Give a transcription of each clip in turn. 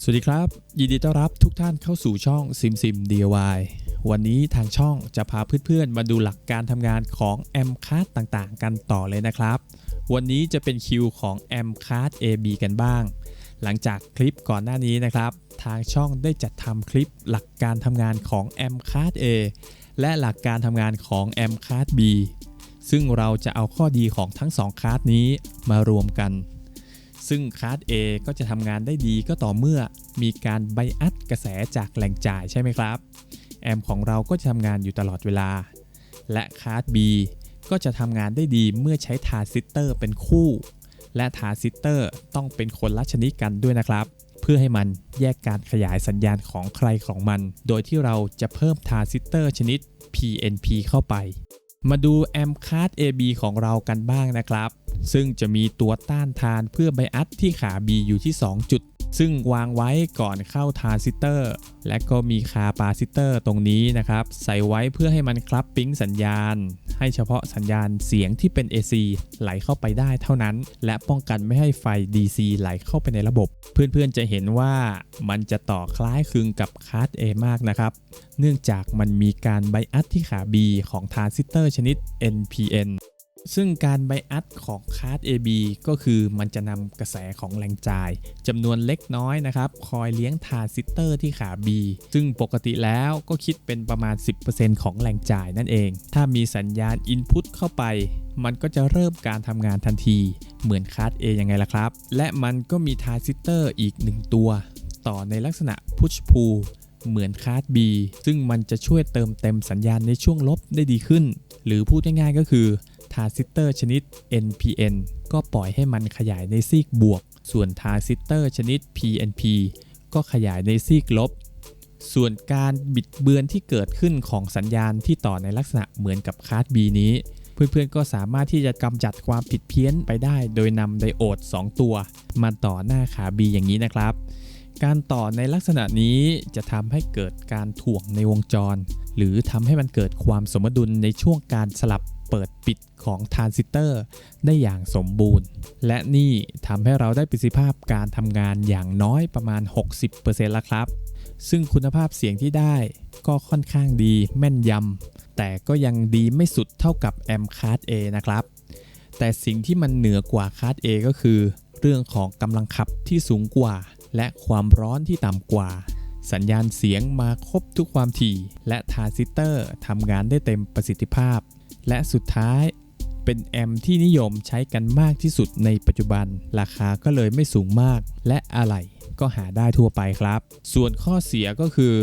สวัสดีครับ ยินดีต้อนรับทุกท่านเข้าสู่ช่อง SimSim DIY วันนี้ทางช่องจะพาเพื่อนๆ มาดูหลักการทำงานของ m c a r d ต่างๆ กันต่อเลยนะครับ วันนี้จะเป็นคิวของ m c a r d AB กันบ้าง หลังจากคลิปก่อนหน้านี้นะครับ ทางช่องได้จัดทำคลิปหลักการทำงานของ m c a r d A และหลักการทำงานของ m c a r d B ซึ่งเราจะเอาข้อดีของทั้งสองคาร์นี้มารวมกัน ซึ่งคาร์ด A ก็จะทำงานได้ดีก็ต่อเมื่อมีการไบอัดกระแสจากแหล่งจ่ายใช่ไหมครับ แอมของเราก็จะทำงานอยู่ตลอดเวลา และคาร์ด B ก็จะทำงานได้ดีเมื่อใช้ทาซิสเตอร์เป็นคู่ และทาซิสเตอร์ต้องเป็นคนละชนิดกันด้วยนะครับ เพื่อให้มันแยกการขยายสัญญาณของใครของมัน โดยที่เราจะเพิ่มทาซิสเตอร์ชนิด PNP เข้าไป มาดูแอมคาร์ด AB ของเรากันบ้างนะครับ ซึ่งจะมีตัวต้านทานเพื่อไบอัดที่ขา B อยู่ที่ 2 จุด ซึ่งวางไว้ก่อนเข้าทาซิสเตอร์ และก็มีคาปาซิเตอร์ตรงนี้นะครับ ใส่ไว้เพื่อให้มันคลับปิ้งสัญญาณ ให้เฉพาะสัญญาณเสียงที่เป็น AC ไหลเข้าไปได้เท่านั้น และป้องกันไม่ให้ไฟ DC ไหลเข้าไปในระบบ เพื่อนๆจะเห็นว่ามันจะต่อคล้ายคลึงกับคาร์ด A มากนะครับ เนื่องจากมันมีการไบอัดที่ขา B ของทาซิสเตอร์ชนิด NPN ซึ่งการไบอัดของคาร์ด AB ก็คือมันจะนำกระแสของแรงจ่ายจำนวนเล็กน้อยนะครับ คอยเลี้ยงทานซิสเตอร์ที่ขา B ซึ่งปกติแล้วก็คิดเป็นประมาณ 10%ของแรงจ่ายนั่นเอง ถ้ามีสัญญาณ Input เข้าไป มันก็จะเริ่มการทำงานทันที เหมือนคาร์ด A ยังไงล่ะครับ และมันก็มีทานซิสเตอร์อีก 1 ตัว ต่อในลักษณะ Push Pull เหมือนคาร์ด B ซึ่งมันจะช่วยเติมเต็มสัญญาณในช่วงลบได้ดีขึ้น หรือพูดง่ายๆก็คือ ทาซิสเตอร์ชนิด NPN ก็ปล่อยให้มันขยายในซีกบวก ส่วนทาซิสเตอร์ชนิด PNP ก็ขยายในซีกลบ ส่วนการบิดเบือนที่เกิดขึ้นของสัญญาณที่ต่อในลักษณะเหมือนกับคาร์ด B นี้ เพื่อนๆก็สามารถที่จะกำจัดความผิดเพี้ยนไปได้ โดยนำไดโอด 2 ตัว มาต่อหน้าขา B อย่างนี้นะครับ การต่อในลักษณะนี้จะทำให้เกิดการถ่วงในวงจร หรือทำให้มันเกิดความสมดุลในช่วงการสลับ เปิดปิดของทรานซิสเตอร์ได้อย่างสมบูรณ์ และนี่ทำให้เราได้ประสิทธิภาพการทำงานอย่างน้อยประมาณ 60%แล้วครับ ซึ่งคุณภาพเสียงที่ได้ก็ค่อนข้างดีแม่นยำ แต่ก็ยังดีไม่สุดเท่ากับแอมคาร์ด A นะครับ แต่สิ่งที่มันเหนือกว่าคาร์ด A ก็คือ เรื่องของกำลังขับที่สูงกว่า และความร้อนที่ต่ำกว่าสัญญาณเสียงมาครบทุกความถี่ และทราซิสเตอร์ทำงานได้เต็มประสิทธิภาพ และสุดท้ายเป็นแอมที่นิยมใช้กันมากที่สุดในปัจจุบัน ราคาก็เลยไม่สูงมาก และอะไหล่ก็หาได้ทั่วไปครับ ส่วนข้อเสียก็คือ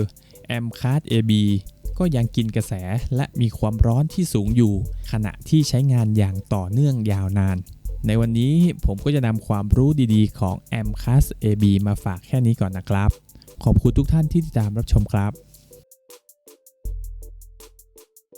แอมคาร์ด AB ก็ยังกินกระแสและมีความร้อนที่สูงอยู่ ขณะที่ใช้งานอย่างต่อเนื่องยาวนาน ในวันนี้ผมก็จะนำความรู้ดีๆ ของ a m c a s AB มาฝากแค่นี้ก่อนนะครับ ขอบคุณทุกท่านที่ติดตามรับชมครับ